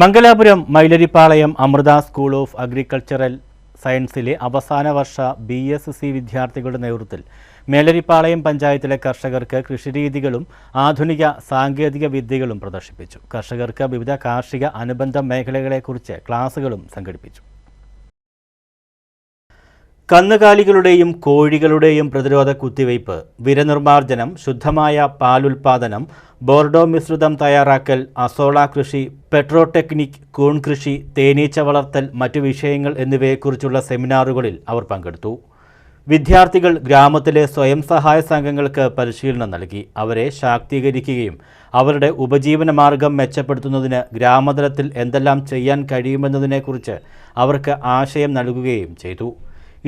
Mangalapuram Mylaripalayam Amrita school of agricultural സയൻസിലെ അവസാന വർഷ B S C വിദ്യാർത്ഥികളുടെ നേതൃത്വത്തിൽ മേലരിപ്പാളയം പഞ്ചായത്തിലെ കർഷകർക്ക് കൃഷിരീതികളും ആധുനിക സാങ്കേതിക വിദ്യകളും പ്രദർശിപ്പിച്ചു. കർഷകർക്ക് വിവിധ കാർഷിക അനുബന്ധ മേഖലകളെക്കുറിച്ച് ക്ലാസുകളും സംഘടിപ്പിച്ചു. കന്നുകാലികളുടെയും കോഴികളുടെയും പ്രതിരോധ കുത്തിവയ്പ് വിരനിർമാർജനം ശുദ്ധമായ പാലുൽപാദനം ബോർഡോ മിശ്രിതം തയ്യാറാക്കൽ അസോള കൃഷി പെട്രോടെക്നിക് കൂൺ കൃഷി തേനീച്ച വളർത്തൽ മറ്റു വിഷയങ്ങൾ എന്നിവയെക്കുറിച്ചുള്ള സെമിനാറുകളിൽ അവർ പങ്കെടുത്തു. വിദ്യാർത്ഥികൾ ഗ്രാമത്തിലെ സ്വയം സഹായ സംഘങ്ങൾക്ക് പരിശീലനം നൽകി. അവരെ ശാക്തീകരിക്കുകയും അവരുടെ ഉപജീവന മാർഗം മെച്ചപ്പെടുത്തുന്നതിന് ഗ്രാമതലത്തിൽ എന്തെല്ലാം ചെയ്യാൻ കഴിയുമെന്നതിനെക്കുറിച്ച് അവർക്ക് ആശയം നൽകുകയും ചെയ്തു.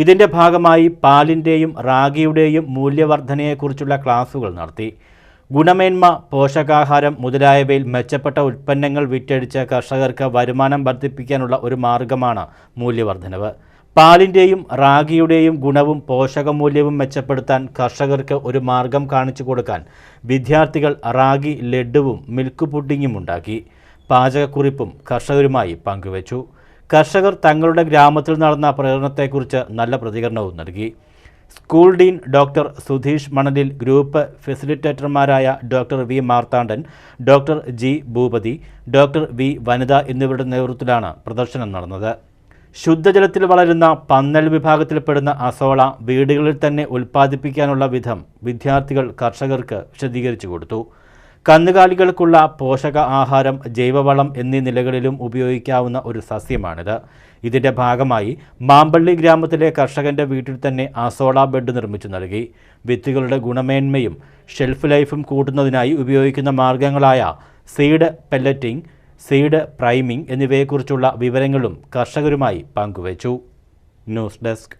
ഇതിന്റെ ഭാഗമായി പാലിന്റെയും റാഗിയുടെയും മൂല്യവർധനയെക്കുറിച്ചുള്ള ക്ലാസുകൾ നടത്തി. ഗുണമേന്മ പോഷകാഹാരം മുതലായവയിൽ മെച്ചപ്പെട്ട ഉൽപ്പന്നങ്ങൾ വിറ്റഴിച്ച കർഷകർക്ക് വരുമാനം വർദ്ധിപ്പിക്കാനുള്ള ഒരു മാർഗമാണ് മൂല്യവർദ്ധനവ്. പാലിന്റെയും റാഗിയുടെയും ഗുണവും പോഷകമൂല്യവും മെച്ചപ്പെടുത്താൻ കർഷകർക്ക് ഒരു മാർഗം കാണിച്ചു കൊടുക്കാൻ വിദ്യാർത്ഥികൾ റാഗി ലഡുവും മിൽക്ക് പുഡിങ്ങും ഉണ്ടാക്കി. പാചകക്കുറിപ്പും കർഷകരുമായി പങ്കുവച്ചു. കർഷകർ തങ്ങളുടെ ഗ്രാമത്തിൽ നടന്ന പ്രകടനത്തെക്കുറിച്ച് നല്ല പ്രതികരണവും നൽകി. സ്കൂൾ ഡീൻ ഡോക്ടർ സുധീഷ് മണലിൽ group ഫെസിലിറ്റേറ്റർമാരായ doctor V Marthandan doctor G Bhoopathy doctor V Vanitha എന്നിവരുടെ നേതൃത്വത്തിലാണ് പ്രദർശനം നടന്നത്. ശുദ്ധജലത്തിൽ വളരുന്ന പന്നൽ വിഭാഗത്തിൽപ്പെടുന്ന അസോള വീടുകളിൽ തന്നെ ഉൽപ്പാദിപ്പിക്കാനുള്ള വിധം വിദ്യാർത്ഥികൾ കർഷകർക്ക് വിശദീകരിച്ചു കൊടുത്തു. കന്നുകാലികൾക്കുള്ള പോഷക ആഹാരം ജൈവവളം എന്നീ നിലകളിലും ഉപയോഗിക്കാവുന്ന ഒരു സസ്യമാണിത്. ഇതിന്റെ ഭാഗമായി മാമ്പള്ളി ഗ്രാമത്തിലെ കർഷകന്റെ വീട്ടിൽ തന്നെ അസോള ബെഡ് നിർമ്മിച്ചു നൽകി. വിത്തുകളുടെ ഗുണമേന്മയും ഷെൽഫ് ലൈഫും കൂട്ടുന്നതിനായി ഉപയോഗിക്കുന്ന മാർഗങ്ങളായ സീഡ് പെല്ലറ്റിംഗ് സീഡ് പ്രൈമിംഗ് എന്നിവയെക്കുറിച്ചുള്ള വിവരങ്ങളും കർഷകരുമായി പങ്കുവച്ചു. News desk.